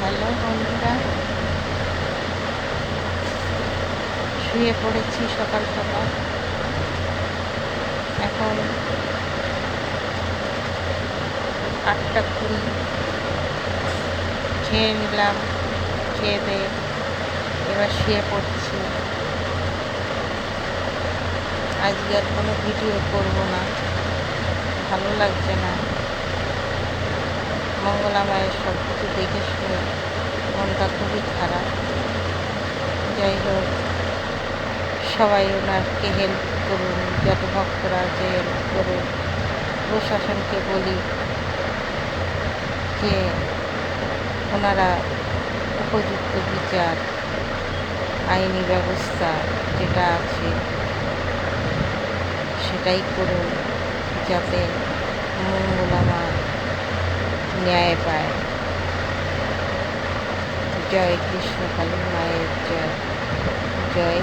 Hello বন্ধুরা। শুয়ে পড়েছি সকাল সকাল। এখন আটটা কুড়ি। খেয়ে নিলাম, খেয়ে দিয়ে এবার শুয়ে পড়ছি। আজকে আর কোনো ভিডিও করব না। ভালো লাগছে না। মঙ্গলা মায়ের সব কিছু দেখে শুনে মনটা খুবই খারাপ। যাই হোক, সবাই ওনারকে হেল্প করুন, যত ভক্তরা আছে হেল্প করুন। প্রশাসনকে বলি যে ওনারা উপযুক্ত বিচার, আইনি ব্যবস্থা যেটা আছে সেটাই করুন, যাতে মঙ্গলা ন্যায় পায় জয় কৃষ্ণ কালী মায়ের জয়। জয়